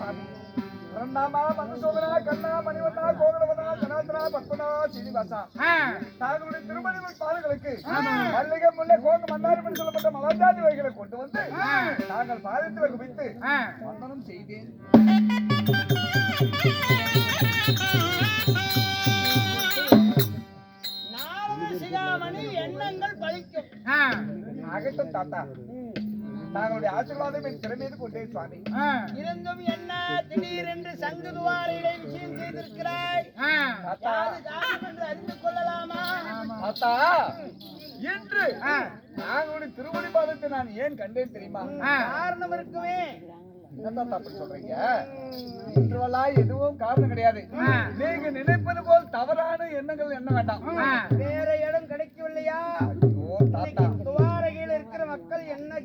பரந்தாமா மதுசூதனா கண்ணா மணிவண்ணா கோகுலவனா ஜனார்த்தனா பத்மனா சீனிவாசா தாங்களுடைய திருமணிகள் பாதங்களுக்கு மல்லிகை முல்லை கோகு மந்தாரிமணி சொல்லப்பட்ட மலர்ஜாதி வகைகளை கொண்டு வந்து நாங்கள் பாதத்தில் குவித்து வந்தனம் செய்தேன் எண்ணங்கள் பலிக்கும் ஆகட்டும் தாத்தா. தாங்களுடைய ஆசீர்வாதம் என் திறமீது கொண்டே சுவாமி. இருந்தும் என்ன திடீரென்று சங்கு துவாரிடை விஷயம் செய்திருக்கிறாய்? என்று அறிந்து கொள்ளலாமா? தாத்தா இன்று நாங்களுடைய திருமணி பாதத்தை நான் ஏன் கண்டேன் தெரியுமா? காரணம் இருக்குமே. எதுவும் காரணம் கிடையாது. நீங்க நினைப்பது போல் தவறான எண்ணங்கள் என்ன வேண்டாம். வேற இடம் கிடைக்கவில்லையா?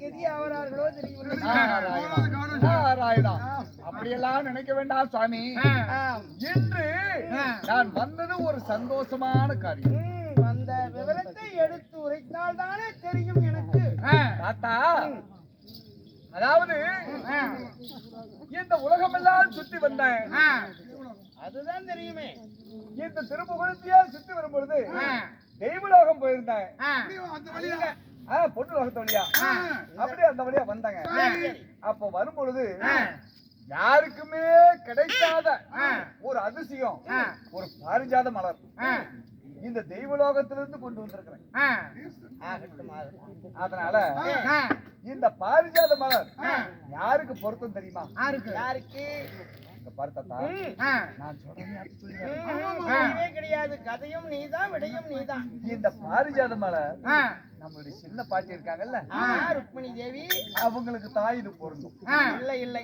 கதி தெரியவில்லை அப்படியெல்லாம் நினைக்க வேண்டாம் சுவாமி ஆம். இன்று நான் வந்தது ஒரு சந்தோஷமான காரியம். ம், அந்த விவரத்தை எடுத்து உரைத்தால் தானே தெரியும் எனக்கு. தாத்தா அதாவது இந்த உலகமெல்லாம் சுத்தி வந்தேன். அதுதான் தெரியுமே. இந்த திருமுகத்தையே சுத்தி வரும் பொழுது தெய்வலோகம் போயிருந்தேன். ஆ, பொண்ணு லோகத்து வழியா. அப்படியே அந்த வழியா வந்தாங்க. அப்ப வரும் பொழுது யாருக்குமே கிடைக்காத ஒரு அதிசயம் ஒரு பாரிஜாத மலர். இந்த தெய்வலோகத்திலிருந்து கொண்டு வந்திருக்கிறேன். அதனால இந்த பாரிஜாத மலர் யாருக்கு பொருத்தம் தெரியுமா? யாருக்கு? கிடையாது. கதையும் நீதான் விடையும் நீதான். இந்த பாரிஜாத மலர் நம்மளுடைய சின்ன பாட்டி இருக்காங்கல்ல ருக்மிணி தேவி அவங்களுக்கு தான் இது பொருந்தும். இல்லை இல்லை.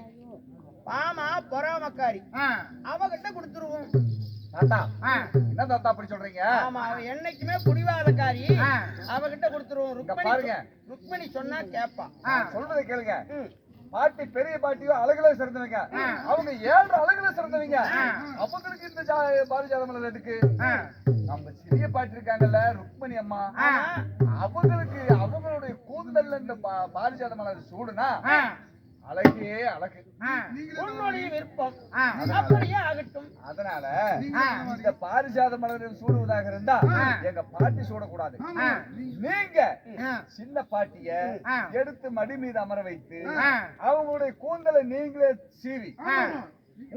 பாமா பொறாமக்காரி. அவகிட்ட கொடுத்துருவோம். தாத்தா என்ன தாத்தா அப்படி சொல்றீங்க? ஆமா அவ என்னைக்குமே புடிவாதக்காரி அவகிட்ட கொடுத்துருவோம். ருக்மிணி பாருங்க. ருக்மிணி சொன்னா கேப்பா. சொல்றதை கேளுங்க. பாட்டி பெரிய பாட்டியோ அழகுல சிறந்தவங்க. அவங்க ஏழு அழகுல சிறந்தவங்க. அவங்களுக்கு இந்த ஜா- பாரிஜாத மலர் எதுக்கு? நம்ம சிறிய பாட்டி இருக்காங்கல்ல ருக்மணி அம்மா அவங்களுக்கு அவங்களுடைய கூந்தல்ல இந்த பாரிஜாத மலர் சூடுனா அழகே அழகு. உன்னுடைய விருப்பம். அப்படியே ஆகட்டும். அதனால இந்த பாரிஜாத மலர் சூடுவதாக இருந்தா எங்க பாட்டி சூடக்கூடாது. நீங்க சின்ன பாட்டிய எடுத்து மடி மீது அமர வைத்து அவங்களுடைய கூந்தலை நீங்களே சீவி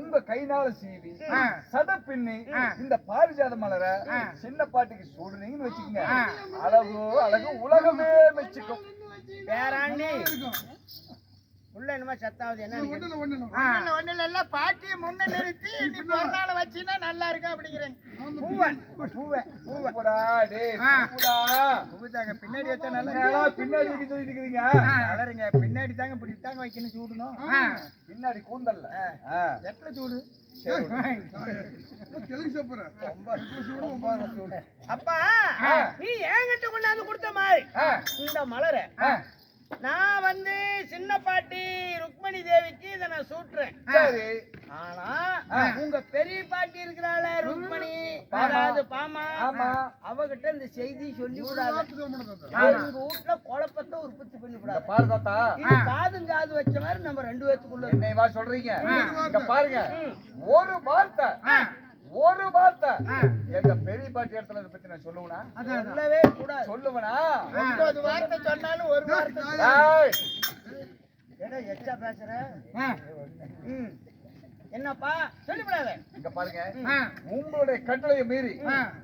உங்க கைனால சீவி சத பின்னி இந்த பாரிஜாத மலரை சின்ன பாட்டிக்கு சூடுனீங்கன்னு வச்சுக்கோங்க. அழகு அழகு உலகமே மெச்சுக்கும். பேராண்டி. உள்ள என்னமா சத்தாவது என்ன ஒண்ணு இல்ல பாட்டி முன்ன நிறுத்தி நீ பிறநாள நல்லா இருக்கு அப்படிங்கிறேன் பூவை. பூவை. பூவை. பூடா, டேய், பூடா. பூதாங்க பின்னாடி வச்சா நல்லா பின்னாடி வைக்க சொல்லிட்டு இருக்கிறீங்க? கலருங்க பின்னாடி தாங்க இப்படி தாங்க வைக்கணும் சூடணும். பின்னாடி கூந்தல்ல. எத்தனை சூடு. அப்பா நீ என்கிட்ட கொண்டாந்து கொடுத்த மாதிரி. இந்த மலரை. நான் வந்து சின்ன பாட்டி ருக்மணி தேவிக்கு இதை நான் சூட்டுறேன். ஆனா. உங்க பெரிய பாட்டி இருக்கிறாள ருக்மணி. அதாவது பாமா. அவகிட்ட இந்த செய்தி சொல்லி விடாத. உங்க வீட்டுல குழப்பத்தை உற்பத்தி பண்ணி விடாத. பாரு தாத்தா. காதும் காது வச்ச மாதிரி நம்ம ரெண்டு பேத்துக்குள்ள வா சொல்றீங்க. இங்க பாருங்க. ஒரு வார்த்தை. ஒரு வார்த்தை. எங்க பெரிய பாட்டி இடத்துல பத்தி நான் சொல்லுவனா? சொல்லவே கூடாது. சொல்லுவனா ஒன்பது வார்த்தை சொன்னாலும் ஒரு வார்த்தை எச்சா பேசுற ம். என்னப்பா? சொல்லிவிடாத. இங்க பாருங்க. உங்களுடைய கட்டளையை மீறி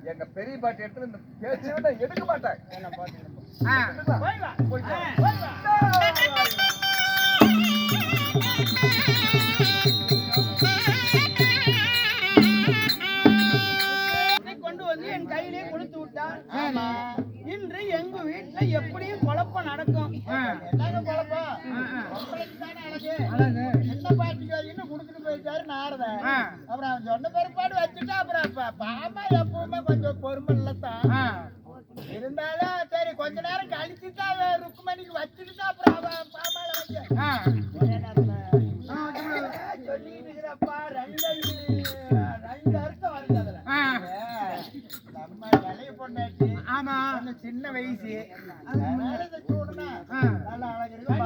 எங்க பெரிய பாட்டி இடத்துல இந்த பேச்சை எடுக்க மாட்டேன் என்ன கொண்டு வந்து என் கையிலே கொடுத்து விட்டான் ஆமா. இன்று எங்க வீட்டுல எப்படியும் குழப்பம் நடக்கும். குழப்பம். அழகு. என்ன பாட்டிக்கு இன்னும் கொடுத்துட்டு போயிட்டாரு நாரத அப்புறம் அவன் சொன்ன பிற்பாடு வச்சுட்டா அப்புறம் பாமா எப்பவுமே கொஞ்சம் பொறுமை இல்லத்தான் இருந்தாலும் சரி கொஞ்ச நேரம் கழிச்சு தான் ருக்குமணிக்கு வச்சுட்டு தான் அப்புறம் அவன் பாமால நேரத்துல சொல்லிட்டு இருக்கிறப்பா ரெண்டு ரெண்டு அர்த்தம் வருது அதுல. நம்ம இளைய பொண்டாட்டி ஆமா. சின்ன வயசு. அதனால சூடுனா நல்லா அழகு இருக்கு.